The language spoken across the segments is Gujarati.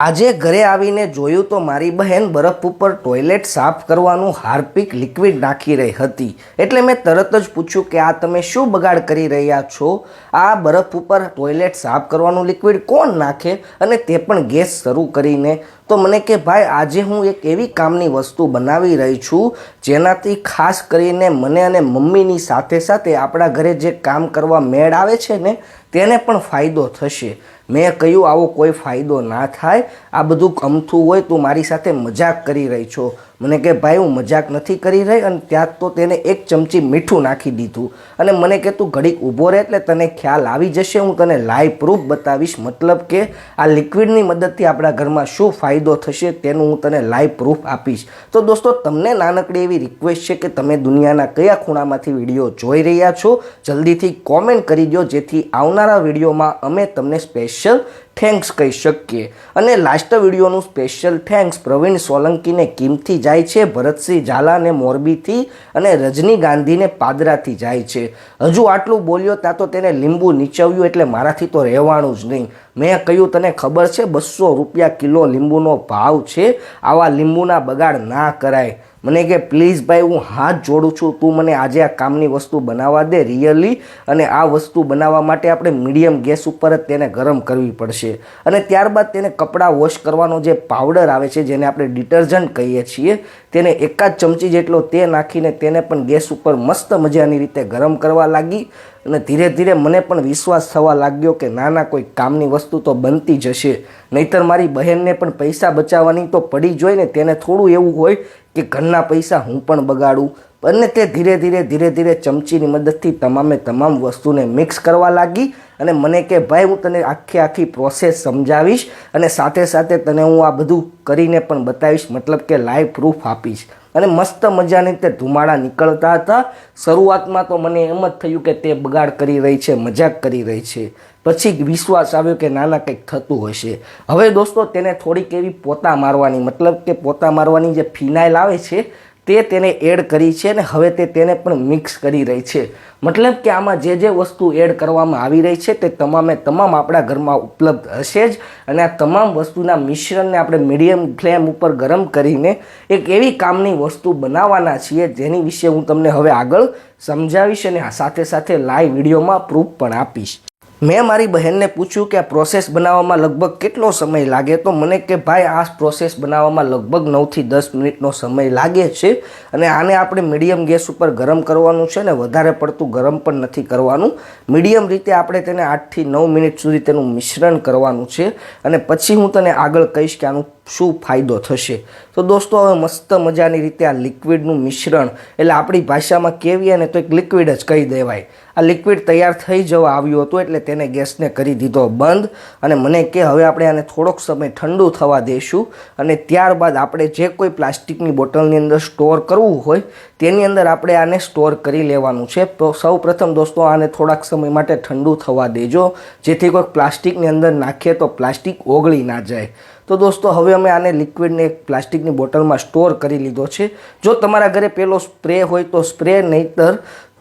આજે ઘરે આવીને જોયું તો મારી બહેન બરફ ઉપર ટોયલેટ સાફ કરવાનું હાર્પિક લિક્વિડ નાખી રહી હતી. એટલે મેં તરત જ પૂછ્યું કે આ તમે શું બગાડ કરી રહ્યા છો? આ બરફ ઉપર ટોયલેટ સાફ કરવાનું લિક્વિડ કોણ નાખે અને તે પણ ગેસ શરૂ કરીને તો મને કે, ભાઈ, આજે હું એક એવી કામની વસ્તુ બનાવી રહી છું, જેનાથી ખાસ કરીને મને અને મમ્મીની સાથે સાથે આપણા ઘરે જે કામ કરવા મેળ આવે છે ને, તેને પણ ફાયદો થશે. મેં કહ્યું, આવો કોઈ ફાયદો ના થાય. આ બધું ગમતું હોય તું મારી સાથે મજાક કરી રહી છો. મને કે, ભાઈ, હું મજાક નથી કરી રહી અને ત્યાં તો તેને એક ચમચી મીઠું નાખી દીધું. અને મને કે, તું ઘડીક ઊભો રહે એટલે તને ખ્યાલ આવી જશે, હું તને લાઈવ પ્રૂફ બતાવીશ. મતલબ કે આ લિક્વિડની મદદથી આપણા ઘરમાં શું ફાયદો થશે તેનું હું તને લાઈવ પ્રૂફ આપીશ. તો દોસ્તો, તમને નાનકડી એવી રિક્વેસ્ટ છે કે તમે દુનિયાના કયા ખૂણામાંથી વીડિયો જોઈ રહ્યા છો? જલ્દીથી કોમેન્ટ કરી દો જેથી આવનારા વિડીયોમાં અમે તમને સ્પેશિયલ થેન્ક્સ કહી શકીએ. અને લાસ્ટ વિડીયોનું સ્પેશિયલ થેન્ક્સ પ્રવીણ સોલંકીને કિમથી જાય છે, ભરતસિંહ ઝાલાને મોરબીથી અને રજની ગાંધીને પાદરાથી જાય છે. હજુ આટલું બોલ્યો ત્યાં તો તેને લીંબુ નીચવ્યું એટલે મારાથી તો રહેવાનું જ નહીં. મેં કહ્યું, તને ખબર છે બસો રૂપિયા કિલો લીંબુનો ભાવ છે. આવા લીંબુના બગાડ ના કરાય. મને કે પ્લીઝ ભાઈ, હું હાથ જોડું છું. તું મને આજે આ કામની વસ્તુ બનાવવા દે રિયલી અને આ વસ્તુ બનાવવા માટે આપણે મીડિયમ ગેસ ઉપર જ તેને ગરમ કરવી પડશે. અને ત્યારબાદ તેને કપડાં વોશ કરવાનો જે પાવડર આવે છે, જેને આપણે ડિટર્જન્ટ કહીએ છીએ, તેને એકાદ ચમચી જેટલો તે નાખીને તેને પણ ગેસ ઉપર મસ્ત મજાની રીતે ગરમ કરવા લાગી. અને ધીરે ધીરે મને પણ વિશ્વાસ થવા લાગ્યો કે નાના કોઈ કામની વસ્તુ તો બનતી જશે નહીતર મારી બહેનને પણ પૈસા બચાવવાની તો પડી જ હોય ને, તેને થોડું એવું હોય કે ઘરના પૈસા હું પણ બગાડું. અને તે ધીરે ધીરે ધીરે ધીરે ચમચીની મદદથી તમામે તમામ વસ્તુને મિક્સ કરવા લાગી અને મને કે, ભાઈ, હું તને આખી આખી પ્રોસેસ સમજાવીશ અને સાથે સાથે તને હું આ બધું કરીને પણ બતાવીશ. મતલબ કે લાઈવ પ્રૂફ આપીશ. અને મસ્ત મજાની તે ધુમાડા નીકળતા હતા. શરૂઆતમાં તો મને એમ જ થયું કે તે બગાડ કરી રહી છે, મજાક કરી રહી છે. પછી વિશ્વાસ આવ્યો કે નાના કંઈક થતું હશે. હવે દોસ્તો તેને થોડીક એવી પોતા મારવાની, મતલબ કે પોતા મારવાની જે ફિનાઇલ આવે છે તે તેને એડ કરી છે અને હવે તે તેને પણ મિક્સ કરી રહી છે. મતલબ કે આમાં જે જે વસ્તુ એડ કરવામાં આવી રહી છે તે તમામે તમામ આપણા ઘરમાં ઉપલબ્ધ હશે જ. અને આ તમામ વસ્તુના મિશ્રણને આપણે મીડિયમ ફ્લેમ ઉપર ગરમ કરીને એક એવી કામની વસ્તુ બનાવવાના છીએ જેની વિશે હું તમને હવે આગળ સમજાવીશ અને સાથે સાથે લાઈવ વિડીયોમાં પ્રૂફ પણ આપીશ. મેં મારી બહેનને પૂછ્યું કે આ પ્રોસેસ બનાવવામાં લગભગ કેટલો સમય લાગે? તો મને કે, ભાઈ, આ પ્રોસેસ બનાવવામાં લગભગ નવથી દસ મિનિટનો સમય લાગે છે અને આને આપણે મીડિયમ ગેસ ઉપર ગરમ કરવાનું છે ને વધારે પડતું ગરમ પણ નથી કરવાનું. મીડિયમ રીતે આપણે તેને આઠથી નવ મિનિટ સુધી તેનું મિશ્રણ કરવાનું છે અને પછી હું તને આગળ કહીશ કે આનું શું ફાયદો થશે? તો દોસ્તો, હવે મસ્ત મજાની રીતે આ લિક્વિડનું મિશ્રણ, એટલે આપણી ભાષામાં કહેવીએ ને તો એક લિક્વિડ જ કહી દેવાય. આ લિક્વિડ તૈયાર થઈ જવા આવ્યું હતું, એટલે તેને ગેસને કરી દીધો બંધ. અને મને કે હવે આપણે આને થોડોક સમય ઠંડુ થવા દઈશું અને ત્યારબાદ આપણે જે કોઈ પ્લાસ્ટિકની બોટલની અંદર સ્ટોર કરવું હોય, તેની અંદર આપણે આને સ્ટોર કરી લેવાનું છે. તો સૌ પ્રથમ દોસ્તો, આને થોડાક સમય માટે ઠંડુ થવા દેજો. જેથી કોઈ પ્લાસ્ટિકની અંદર નાખીએ તો પ્લાસ્ટિક ઓગળી ના જાય. તો દોસ્તો, હવે અમે આને લિક્વિડને એક પ્લાસ્ટિકની બોટલમાં સ્ટોર કરી લીધો છે. જો તમારા ઘરે પેલો સ્પ્રે હોય તો સ્પ્રે નહીતર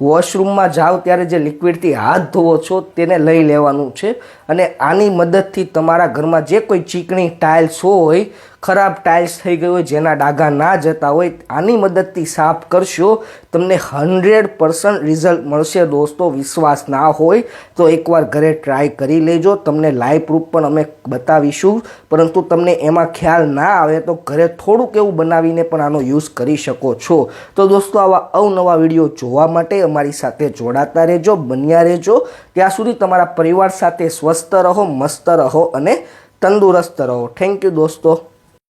વોશરૂમમાં જાઓ ત્યારે જે લિક્વિડથી હાથ ધોવો છો તેને લઈ લેવાનું છે અને આની મદદથી તમારા ઘરમાં જે કોઈ ચીકણી ટાઇલ્સ હોય, ખરાબ ટાઇલ્સ થઈ ગઈ હોય, જેના ડાઘા ના જતા હોય, આની મદદથી સાફ કરશો, તમને હંડ્રેડ પર્સન્ટ રિઝલ્ટ મળશે દોસ્તો, વિશ્વાસ ના હોય તો એકવાર ઘરે ટ્રાય કરી લેજો, તમને લાઈવ પ્રૂફ પણ અમે બતાવીશું, પરંતુ તમને એમાં ખ્યાલ ના આવે તો ઘરે થોડુંક એવું બનાવીને પણ આનો યુઝ કરી શકો છો. તો દોસ્તો, આવા અવનવા વીડિયો જોવા માટે અમારી સાથે જોડાતા રહેજો, બન્યા રહેજો. ત્યાં સુધી તમારા પરિવાર સાથે સ્વસ્થ રહો, મસ્ત રહો અને તંદુરસ્ત રહો. થેન્ક યુ દોસ્તો.